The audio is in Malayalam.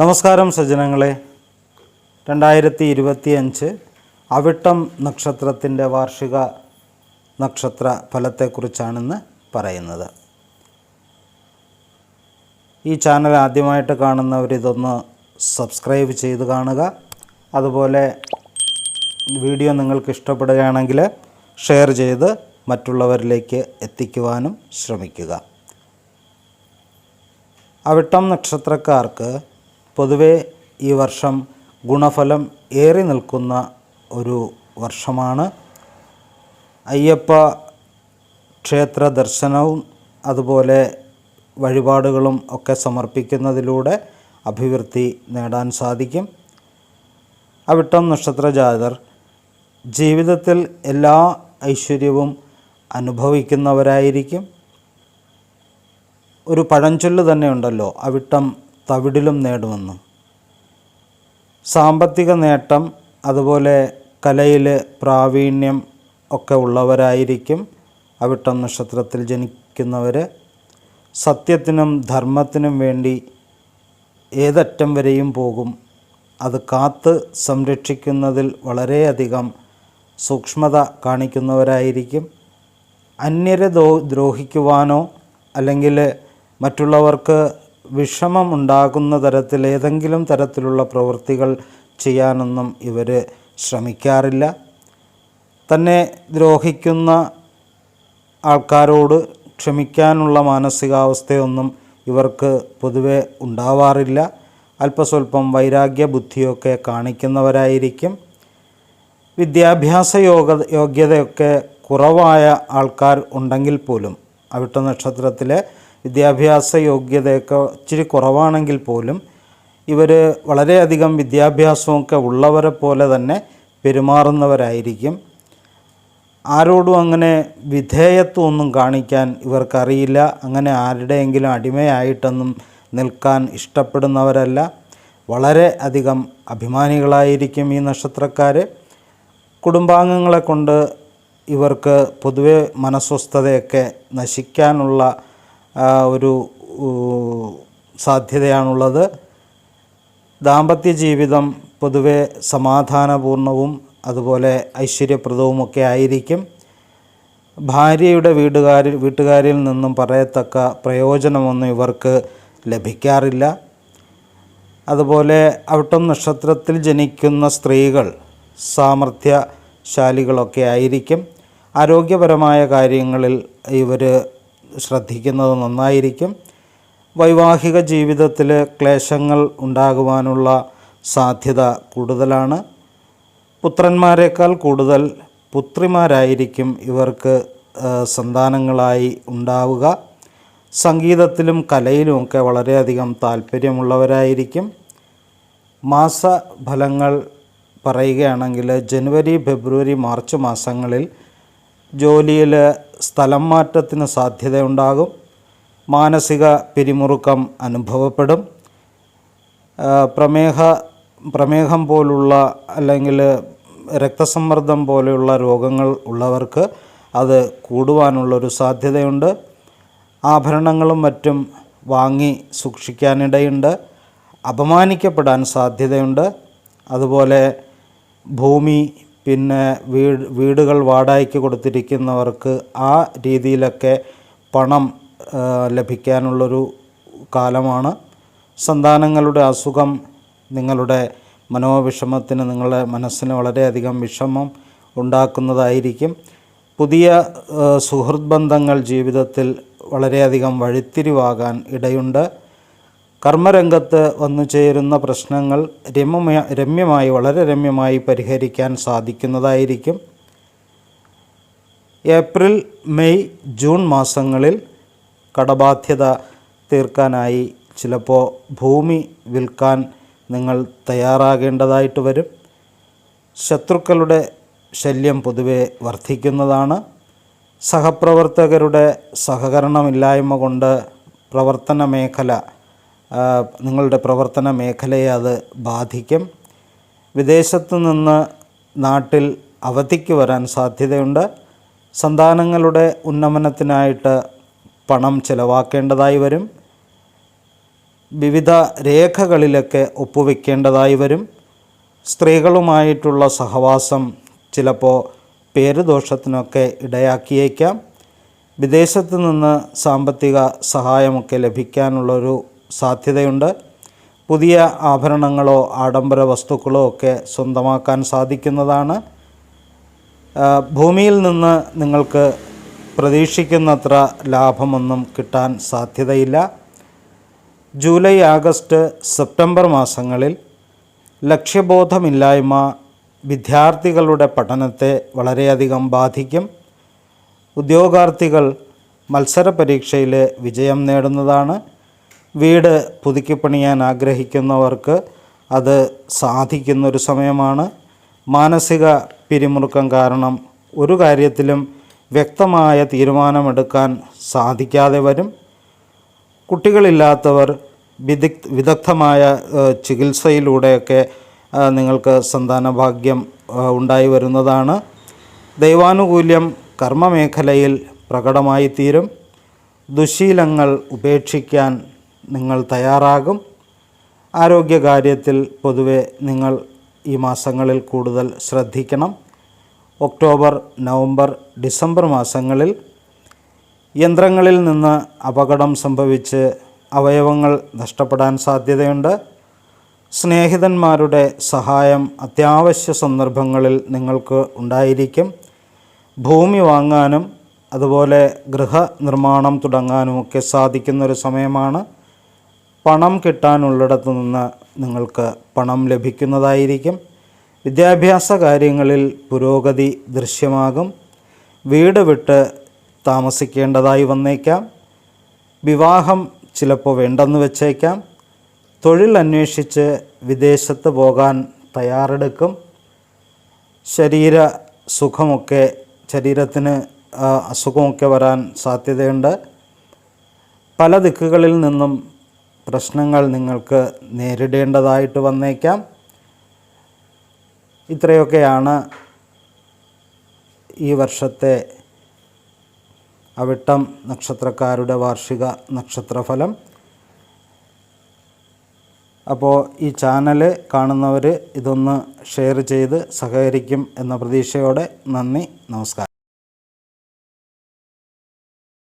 നമസ്കാരം സജ്ജനങ്ങളെ. രണ്ടായിരത്തി ഇരുപത്തി അഞ്ച് അവിട്ടം നക്ഷത്രത്തിന്റെ വാർഷിക നക്ഷത്ര ഫലത്തെക്കുറിച്ചാണിന്ന് പറയുന്നത്. ഈ ചാനൽ ആദ്യമായിട്ട് കാണുന്നവർ ഇതൊന്ന് സബ്സ്ക്രൈബ് ചെയ്ത് കാണുക. അതുപോലെ വീഡിയോ നിങ്ങൾക്ക് ഇഷ്ടപ്പെടുകയാണെങ്കിൽ ഷെയർ ചെയ്ത് മറ്റുള്ളവരിലേക്ക് എത്തിക്കുവാനും ശ്രമിക്കുക. അവിട്ടം നക്ഷത്രക്കാർക്ക് പൊതുവെ ഈ വർഷം ഗുണഫലം ഏറി നിൽക്കുന്ന ഒരു വർഷമാണ്. അയ്യപ്പ ക്ഷേത്ര ദർശനവും അതുപോലെ വഴിപാടുകളും ഒക്കെ സമർപ്പിക്കുന്നതിലൂടെ അഭിവൃദ്ധി നേടാൻ സാധിക്കും. അവിട്ടം നക്ഷത്ര ജാതർ ജീവിതത്തിൽ എല്ലാ ഐശ്വര്യവും അനുഭവിക്കുന്നവരായിരിക്കും. ഒരു പഴഞ്ചൊല്ല് തന്നെ ഉണ്ടല്ലോ അവിട്ടം തവിടിലും നേടുമെന്ന്. സാമ്പത്തിക നേട്ടം അതുപോലെ കലയിൽ പ്രാവീണ്യം ഒക്കെ ഉള്ളവരായിരിക്കും അവിട്ടം നക്ഷത്രത്തിൽ ജനിക്കുന്നവർ സത്യത്തിനും ധർമ്മത്തിനും വേണ്ടി ഏതറ്റം വരെയും പോകും. അത് കാത്ത് സംരക്ഷിക്കുന്നതിൽ വളരെയധികം സൂക്ഷ്മത കാണിക്കുന്നവരായിരിക്കും. അന്യരെ ദ്രോഹിക്കുവാനോ അല്ലെങ്കിൽ മറ്റുള്ളവർക്ക് വിഷമം ഉണ്ടാകുന്ന തരത്തിൽ ഏതെങ്കിലും തരത്തിലുള്ള പ്രവൃത്തികൾ ചെയ്യാനൊന്നും ഇവർ ശ്രമിക്കാറില്ല. തന്നെ ദ്രോഹിക്കുന്ന ആൾക്കാരോട് ക്ഷമിക്കാനുള്ള മാനസികാവസ്ഥയൊന്നും ഇവർക്ക് പൊതുവെ ഉണ്ടാവാറില്ല. അല്പസ്വല്പം വൈരാഗ്യ ബുദ്ധിയൊക്കെ കാണിക്കുന്നവരായിരിക്കും. വിദ്യാഭ്യാസ യോഗ യോഗ്യതയൊക്കെ കുറവായ ആൾക്കാർ ഉണ്ടെങ്കിൽ പോലും അവിട്ട നക്ഷത്രത്തിലെ വിദ്യാഭ്യാസ യോഗ്യതയൊക്കെ ഇച്ചിരി കുറവാണെങ്കിൽ പോലും ഇവർ വളരെയധികം വിദ്യാഭ്യാസമൊക്കെ ഉള്ളവരെ പോലെ തന്നെ പെരുമാറുന്നവരായിരിക്കും. ആരോടും അങ്ങനെ വിധേയത്വമൊന്നും കാണിക്കാൻ ഇവർക്കറിയില്ല. അങ്ങനെ ആരുടെയെങ്കിലും അടിമയായിട്ടൊന്നും നിൽക്കാൻ ഇഷ്ടപ്പെടുന്നവരല്ല. വളരെ അധികം അഭിമാനികളായിരിക്കും ഈ നക്ഷത്രക്കാർ കുടുംബാംഗങ്ങളെ കൊണ്ട് ഇവർക്ക് പൊതുവെ മനസ്വസ്ഥതയൊക്കെ നശിക്കാനുള്ള ഒരു സാധ്യതയാണുള്ളത്. ദാമ്പത്യ ജീവിതം പൊതുവെ സമാധാനപൂർണവും അതുപോലെ ഐശ്വര്യപ്രദവുമൊക്കെ ആയിരിക്കും. ഭാര്യയുടെ വീടുകാരിൽ വീട്ടുകാരിൽ നിന്നും പറയത്തക്ക പ്രയോജനമൊന്നും ഇവർക്ക് ലഭിക്കാറില്ല. അതുപോലെ അവിട്ടം നക്ഷത്രത്തിൽ ജനിക്കുന്ന സ്ത്രീകൾ സാമർഥ്യശാലികളൊക്കെ ആയിരിക്കും. ആരോഗ്യപരമായ കാര്യങ്ങളിൽ ഇവർ ശ്രദ്ധിക്കുന്നത് നന്നായിരിക്കും. വൈവാഹിക ജീവിതത്തിൽ ക്ലേശങ്ങൾ ഉണ്ടാകുവാനുള്ള സാധ്യത കൂടുതലാണ്. പുത്രന്മാരെക്കാൾ കൂടുതൽ പുത്രിമാരായിരിക്കും ഇവർക്ക് സന്താനങ്ങളായി ഉണ്ടാവുക. സംഗീതത്തിലും കലയിലുമൊക്കെ വളരെയധികം താല്പര്യമുള്ളവരായിരിക്കും. മാസഫലങ്ങൾ പറയുകയാണെങ്കിൽ ജനുവരി ഫെബ്രുവരി മാർച്ച് മാസങ്ങളിൽ ജോലിയിൽ സ്ഥലം മാറ്റത്തിന് സാധ്യതയുണ്ടാകും. മാനസിക പിരിമുറുക്കം അനുഭവപ്പെടും. പ്രമേഹ പ്രമേഹം പോലുള്ള അല്ലെങ്കിൽ രക്തസമ്മർദ്ദം പോലെയുള്ള രോഗങ്ങൾ ഉള്ളവർക്ക് അത് കൂടുവാനുള്ളൊരു സാധ്യതയുണ്ട്. ആഭരണങ്ങളും മറ്റും വാങ്ങി സൂക്ഷിക്കാനിടയുണ്ട്. അപമാനിക്കപ്പെടാൻ സാധ്യതയുണ്ട്. അതുപോലെ ഭൂമി പിന്നെ വീട് വീടുകൾ വാടകയ്ക്ക് കൊടുത്തിരിക്കുന്നവർക്ക് ആ രീതിയിലൊക്കെ പണം ലഭിക്കാനുള്ളൊരു കാലമാണ്. സന്താനങ്ങളുടെ അസുഖം നിങ്ങളുടെ മനോവിഷമത്തിന് നിങ്ങളുടെ മനസ്സിന് വളരെയധികം വിഷമം ഉണ്ടാക്കുന്നതായിരിക്കും. പുതിയ സുഹൃദ്ബന്ധങ്ങൾ ജീവിതത്തിൽ വളരെയധികം വഴിത്തിരിവാകാൻ ഇടയുണ്ട്. കർമ്മരംഗത്ത് വന്നു ചേരുന്ന പ്രശ്നങ്ങൾ രമ്യമായ രമ്യമായി വളരെ രമ്യമായി പരിഹരിക്കാൻ സാധിക്കുന്നതായിരിക്കും. ഏപ്രിൽ മെയ് ജൂൺ മാസങ്ങളിൽ കടബാധ്യത തീർക്കാനായി ചിലപ്പോൾ ഭൂമി വിൽക്കാൻ നിങ്ങൾ തയ്യാറാകേണ്ടതായിട്ട് വരും. ശത്രുക്കളുടെ ശല്യം പൊതുവെ വർദ്ധിക്കുന്നതാണ്. സഹപ്രവർത്തകരുടെ സഹകരണമില്ലായ്മ കൊണ്ട് പ്രവർത്തന മേഖല നിങ്ങളുടെ പ്രവർത്തന മേഖലയെ അത് ബാധിക്കും. വിദേശത്തു നിന്ന് നാട്ടിൽ അവധിക്ക് വരാൻ സാധ്യതയുണ്ട്. സന്താനങ്ങളുടെ ഉന്നമനത്തിനായിട്ട് പണം ചിലവാക്കേണ്ടതായി വരും. വിവിധ രേഖകളിലൊക്കെ ഒപ്പുവെക്കേണ്ടതായി വരും. സ്ത്രീകളുമായിട്ടുള്ള സഹവാസം ചിലപ്പോൾ പേരുദോഷത്തിനൊക്കെ ഇടയാക്കിയേക്കാം. വിദേശത്ത് നിന്ന് സാമ്പത്തിക സഹായമൊക്കെ ലഭിക്കാനുള്ളൊരു സാധ്യതയുണ്ട്. പുതിയ ആഭരണങ്ങളോ ആഡംബര വസ്തുക്കളോ ഒക്കെ സ്വന്തമാക്കാൻ സാധിക്കുന്നതാണ്. ഭൂമിയിൽ നിന്ന് നിങ്ങൾക്ക് പ്രതീക്ഷിക്കുന്നത്ര ലാഭമൊന്നും കിട്ടാൻ സാധ്യതയില്ല. ജൂലൈ ആഗസ്റ്റ് സെപ്റ്റംബർ മാസങ്ങളിൽ ലക്ഷ്യബോധമില്ലായ്മ വിദ്യാർത്ഥികളുടെ പഠനത്തെ വളരെയധികം ബാധിക്കും. ഉദ്യോഗാർത്ഥികൾ മത്സര പരീക്ഷയിൽ വിജയം നേടുന്നതാണ്. വീട് പുതുക്കിപ്പണിയാൻ ആഗ്രഹിക്കുന്നവർക്ക് അത് സാധിക്കുന്നൊരു സമയമാണ്. മാനസിക പിരിമുറുക്കം കാരണം ഒരു കാര്യത്തിലും വ്യക്തമായ തീരുമാനമെടുക്കാൻ സാധിക്കാതെ വരും. കുട്ടികളില്ലാത്തവർ വിദഗ് വിദഗ്ധമായ ചികിത്സയിലൂടെയൊക്കെ നിങ്ങൾക്ക് സന്താനഭാഗ്യം ഉണ്ടായി വരുന്നതാണ്. ദൈവാനുകൂല്യം കർമ്മമേഖലയിൽ പ്രകടമായി തീരും ദുശീലങ്ങൾ ഉപേക്ഷിക്കാൻ നിങ്ങൾ തയ്യാറാകും. ആരോഗ്യകാര്യത്തിൽ പൊതുവെ നിങ്ങൾ ഈ മാസങ്ങളിൽ കൂടുതൽ ശ്രദ്ധിക്കണം. ഒക്ടോബർ നവംബർ ഡിസംബർ മാസങ്ങളിൽ യന്ത്രങ്ങളിൽ നിന്ന് അപകടം സംഭവിച്ച് അവയവങ്ങൾ നഷ്ടപ്പെടാൻ സാധ്യതയുണ്ട്. സ്നേഹിതന്മാരുടെ സഹായം അത്യാവശ്യ സന്ദർഭങ്ങളിൽ നിങ്ങൾക്ക് ഉണ്ടായിരിക്കും. ഭൂമി വാങ്ങാനും അതുപോലെ ഗൃഹനിർമ്മാണം തുടങ്ങാനുമൊക്കെ സാധിക്കുന്നൊരു സമയമാണ്. പണം കിട്ടാനുള്ളിടത്തു നിന്ന് നിങ്ങൾക്ക് പണം ലഭിക്കുന്നതായിരിക്കും. വിദ്യാഭ്യാസ കാര്യങ്ങളിൽ പുരോഗതി ദൃശ്യമാകും. വീട് വിട്ട് താമസിക്കേണ്ടതായി വന്നേക്കാം. വിവാഹം ചിലപ്പോൾ വേണ്ടെന്ന് വെച്ചേക്കാം. തൊഴിൽ അന്വേഷിച്ച് വിദേശത്ത് പോകാൻ തയ്യാറെടുക്കും. ശരീര സുഖമൊക്കെ ശരീരത്തിന് അസുഖമൊക്കെ വരാൻ സാധ്യതയുണ്ട്. പല ദിക്കുകളിൽ നിന്നും പ്രശ്നങ്ങൾ നിങ്ങൾക്ക് നേരിടേണ്ടതായിട്ട് വന്നേക്കാം. ഇത്രയൊക്കെയാണ് ഈ വർഷത്തെ അവിട്ടം നക്ഷത്രക്കാരുടെ വാർഷിക നക്ഷത്രഫലം. അപ്പോൾ ഈ ചാനൽ കാണുന്നവർ ഇതൊന്ന് ഷെയർ ചെയ്ത് സഹകരിക്കും എന്ന പ്രതീക്ഷയോടെ നന്ദി നമസ്കാരം.